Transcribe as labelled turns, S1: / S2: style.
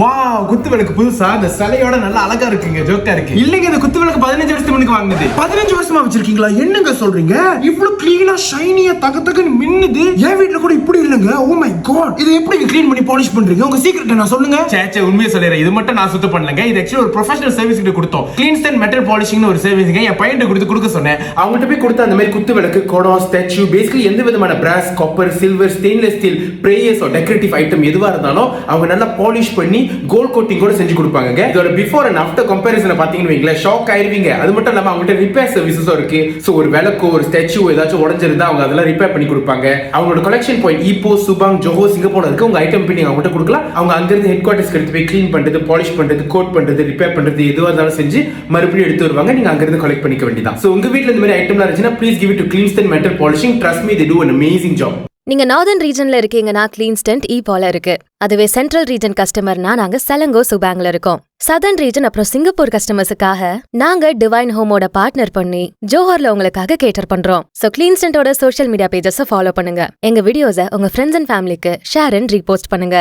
S1: Wow குத்து விளக்கு புதுசா? இந்த சிலையோட நல்லா அழகா இருக்குங்க ஜோக்கா இருக்கு. இல்லைங்க இந்த குத்து விளக்கு பதினஞ்சு வருஷத்துக்கு முன்னுக்கு வாங்குனது.
S2: பதினஞ்சு வருஷமா வச்சிருக்கீங்களா? என்னங்க சொல்றீங்க? இவ்ளோ கிளீனா ஷைனியா தக தகன்னு மின்னுது. என் வீட்ல கூட இப்படி இல்லங்க. ஓ மை காட் இதை எப்படி க்ளீன் பண்ணி பாலிஷ் பண்றீங்க? உங்க சீக்ரெட் நான் சொல்லுங்க.
S1: சே சே உண்மையை சொல்லிடுறேன். இது மட்டும் நான் சுத்தம் பண்ணலங்க. இது ஆக்சுவலி ஒரு ப்ரொஃபஷனல் சர்வீஸ் கிட்ட கொடுத்தோம். கிளீன்ஸ் அண்ட் மெட்டல் பாலிஷிங்னு ஒரு சர்வீஸ்ங்க என் பையன் கொடுத்து கொடுக்க சொன்னேன். அவங்ககிட்ட போய் கொடுத்த அந்த மாதிரி குத்து விளக்கு குடம் ஸ்டாச்சு பேசிக்கலி எந்த விதமான brass copper silver stainless steel prayers decorative item எதுவா இருந்தாலும் அவங்க நல்லா பாலிஷ் பண்ணி கோல்ட் கோட்டிங் கூட செஞ்சு கொடுப்பாங்க இதோட பிஃபோர் அண்ட் ஆஃப்டர் கம்பேரிசனை பாத்தீங்கன்னு வைங்களேன் ஷாக் ஆயிருவீங்க. அது மட்டும் இல்லாம அவங்ககிட்ட ரிப்பேர் சர்வீசஸும் இருக்கு. ஸோ ஒரு விளக்கோ ஒரு ஸ்டாச்சு ஏதாச்சும் உடஞ்சிருந்தா அவங்க அதெல்லாம் ரிப்பேர் பண்ணி கொடுப்பாங்க. அவங்களோட collection point Ipoh Subang Johor சிங்கப்பூர்ல இருக்கு உங்க ஐட்டம் போய் நீங்க அவங்ககிட்ட கொடுக்கலாம். அவங்க அங்கிருந்து ஹெட் குவார்ட்டர்ஸ்க்கு எடுத்து போய் க்ளீன் பண்றது பாலிஷ் பண்றது கோட் பண்றது ரிப்பேர் பண்றது எதுவாக இருந்தாலும் செஞ்சு மறுபடியும் எடுத்து வருவாங்க. நீங்க அங்கிருந்து கலெக்ட் பண்ணிக்க வேண்டியதான் ஸோ உங்க வீட்டில் இந்த மாதிரி ஐட்டம்லாம் இருந்துச்சுன்னா please give it to Cleanstan metal polishing trust me they do an amazing job
S3: நீங்க நார்தர்ன் ரீஜன்ல இருக்கீங்கன்னா கிளீன்ஸ்டன்ட் இ e போல இருக்கு. அதுவே சென்ட்ரல் ரீஜன் கஸ்டமர்னா நாங்க செலங்கோ சுபேங்ல இருக்கோம். சதர்ன் ரீஜன் அப்புறம் சிங்கப்பூர் கஸ்டமர்ஸுக்காக நாங்க டிவைன் ஹோமோட பார்ட்னர் பண்ணி ஜோஹர்ல உங்களுக்காக கேட்டர் பண்றோம். சோ கிளீன்ஸ்டன்ட்டோட சோஷியல் மீடியா பேஜஸ ஃபாலோ பண்ணுங்க. எங்க வீடியோஸ உங்க ஃப்ரெண்ட்ஸ் அண்ட் ஃபேமிலிக்கு ஷேர் அண்ட் ரீபோஸ்ட் பண்ணுங்க.